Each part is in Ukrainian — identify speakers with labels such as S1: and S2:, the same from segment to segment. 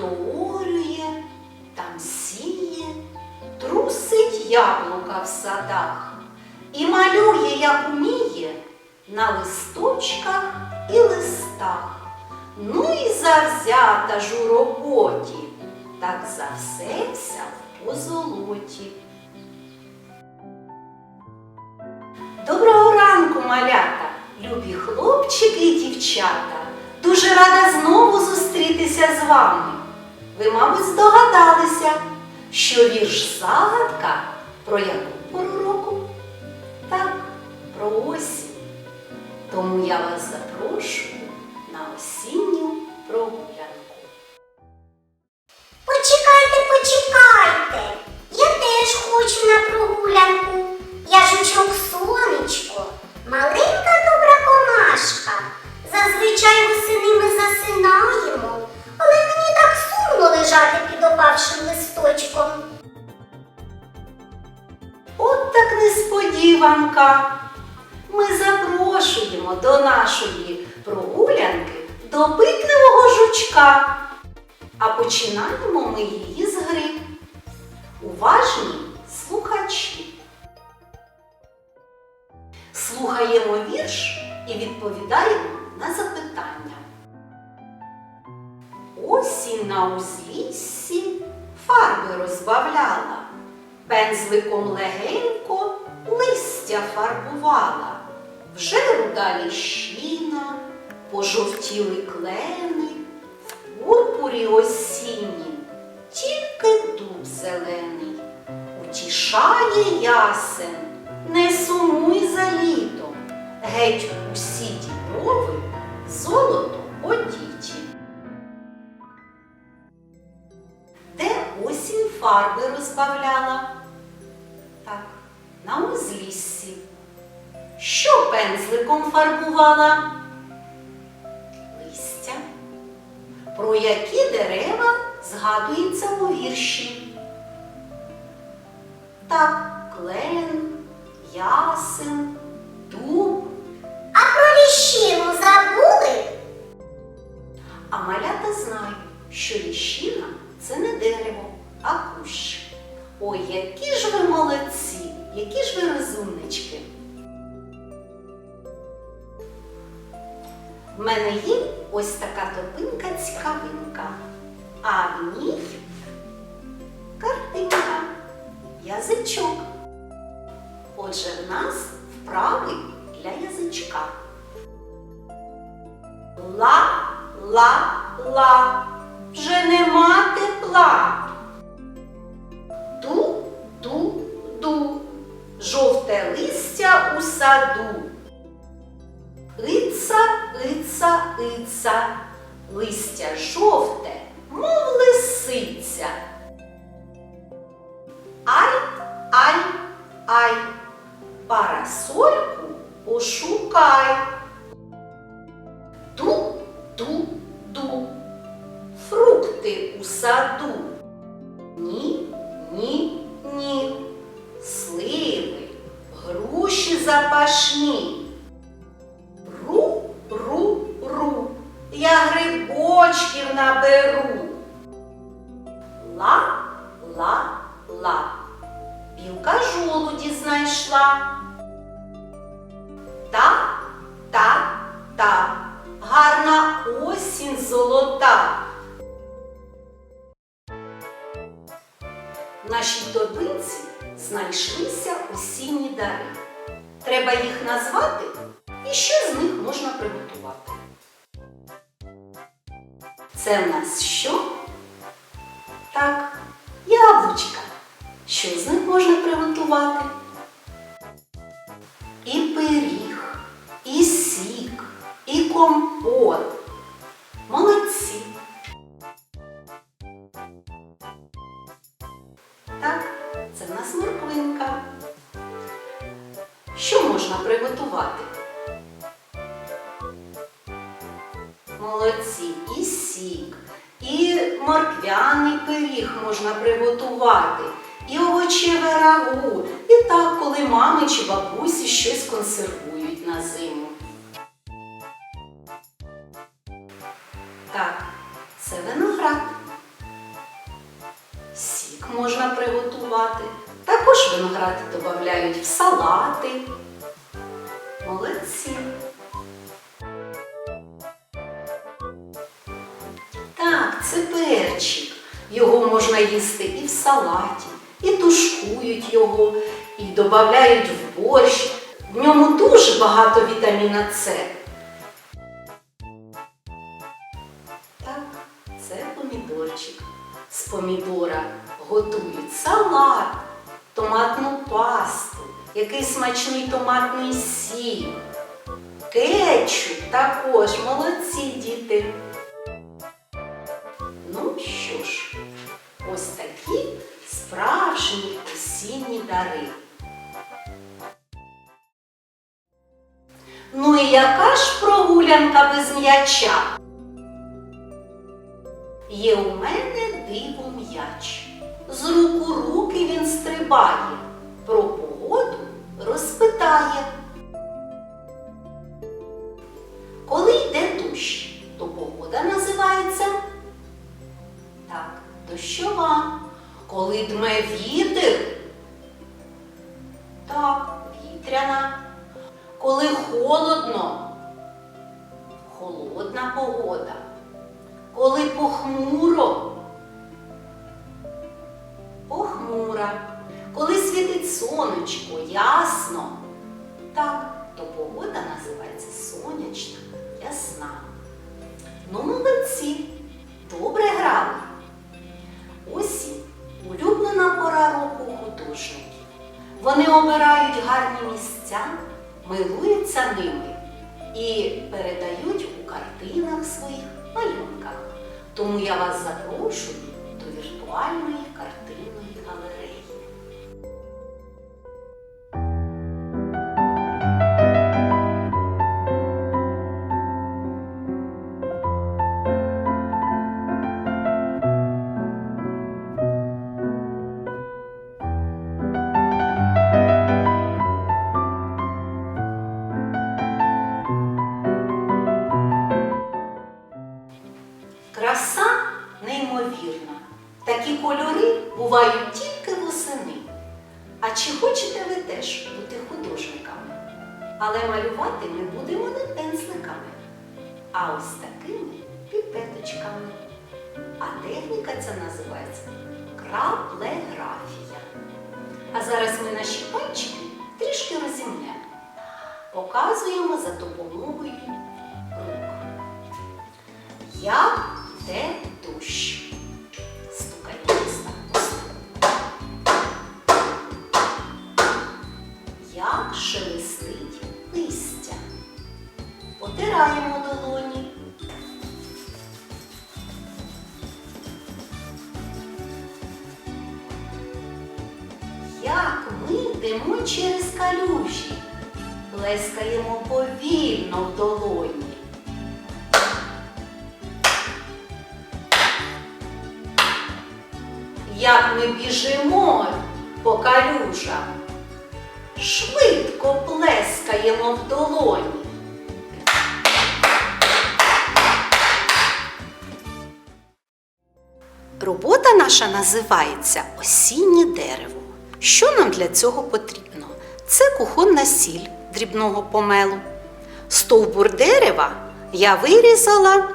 S1: то орює, там сіє, трусить яблука в садах і малює, як вміє, на листочках і листах. Ну і завзята ж у роботі, так за все в позолоті. Доброго ранку, малята, любі хлопчики і дівчата. Дуже рада знову зустрітися з вами. Ви, мабуть, здогадалися, що вірш загадка про яку пору року? Так, про осінь. Тому я вас запрошую на осінню прогулянку.
S2: Почекайте, почекайте. Я теж хочу на прогулянку.
S1: Допитливого жучка. А починаємо ми її з гри. Уважні слухачі. Слухаємо вірш і відповідаємо на запитання. Осінь на узліссі фарби розбавляла, пензликом легенько листя фарбувала, вже руда ліщина, пожовтіли клени, в пурпурі осіннім, тільки дуб зелений, утішає ясен, не сумуй за літом, геть усі діброви золото одіті. Де осінь фарби розбавляла? Так, на узліссі. Що пензликом фарбувала? Про які дерева згадується у вірші? Так, клен, ясен, дуб.
S2: А про ліщину забули?
S1: А малята знають, що ліщина це не дерево, а кущ. Ой, які ж ви молодці, які ж ви розумнички. В мене є ось така торбинка цікавинка, а в ній картинка, язичок. Отже, в нас вправи для язичка. Ла, ла, ла, вже нема тепла. Ду, ду, ду, жовте листя у саду. Ица, ица, ица, листя жовте, мов лисиця. Ай, ай, ай, парасольку пошукай. Ду, ду, ду, фрукти у саду. Білка жолуді знайшла. Та, та, та, гарна осінь золота. В нашій торбинці знайшлися осінні дари. Треба їх назвати і що з них можна приготувати. Це в нас що? Так. Що з них можна приготувати? І пиріг, і сік, і компот. Молодці. Так, це в нас морквинка. Що можна приготувати? Мами чи бабусі щось консервують на зиму. Так, це виноград. сік можна приготувати. Також виноград додають в салати. Молодці. Так, це перчик. Його можна їсти і в салаті, і тушкують його, і в борщ. В ньому дуже багато вітаміна С. Так, це помідорчик. З помідора готують салат, томатну пасту, який смачний томатний сік, кетчуп також, молодці діти. Ну що ж, ось такі справжні осінні дари. Ну і яка ж прогулянка без м'яча? Є у мене диво м'яч. З рук у руки він стрибає, про погоду розпитає. Коли йде дощ, то погода називається так, дощова. Коли дме вітер, Коли холодно, холодна погода. Коли похмуро, похмура. Коли світить сонечко, ясно, так, то погода називається сонячна, милуються ними і передають у картинах своїх малюнках. Тому я вас запрошую Такі кольори бувають тільки восени. А чи хочете ви теж бути художниками? Але малювати ми будемо не пензликами, а ось такими піпеточками. А техніка ця називається краплеграфія. А зараз ми наші пальчики трішки розімнемо. Показуємо за допомогою рук. Як йде дощ. Шелестить листя. Потираємо долоні. Як ми йдемо через калюжі, плескаємо повільно в долоні. як ми біжимо по калюжам, швидко плескаємо в долоні. Робота наша називається осіннє дерево. Що нам для цього потрібно? Це кухонна сіль дрібного помелу. Стовбур дерева я вирізала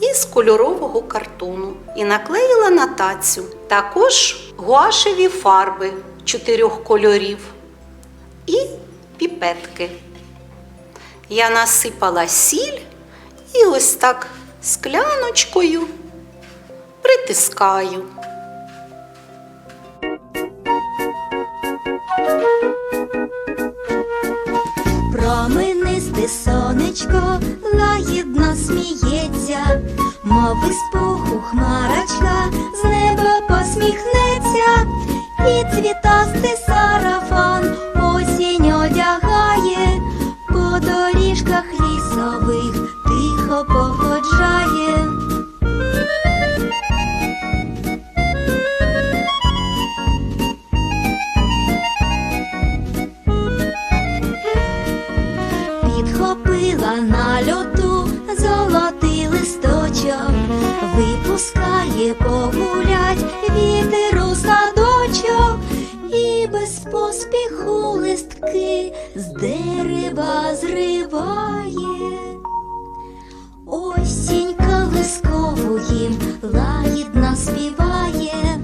S1: із кольорового картону і наклеїла на тацю. Також гуашеві фарби чотирьох кольорів і піпетки. Я насипала сіль і ось так скляночкою притискаю.
S3: Променисте сонечко лагідно сміється, мови з пуху хмарочка з неба посміхнеться, і цвітастий сарафан їм лагідно співає.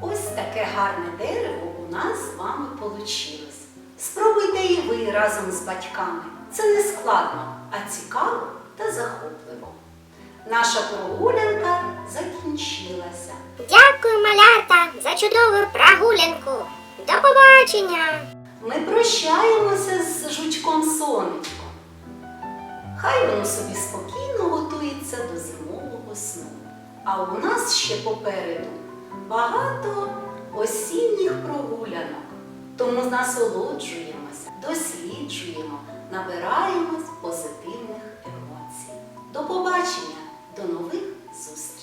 S1: Ось таке гарне дерево у нас з вами вийшло. Спробуйте і ви разом з батьками. Це не складно, а цікаво та захопливо. Наша прогулянка закінчилася.
S2: Дякую, малята, за чудову прогулянку. До побачення!
S1: Ми прощаємося з жучком сонечком. Хай воно собі спокійно готується до зимового сну. А у нас ще попереду багато осінніх прогулянок. Тому насолоджуємося, досліджуємо, набираємось позитивних емоцій. До побачення, do nowy ZUS.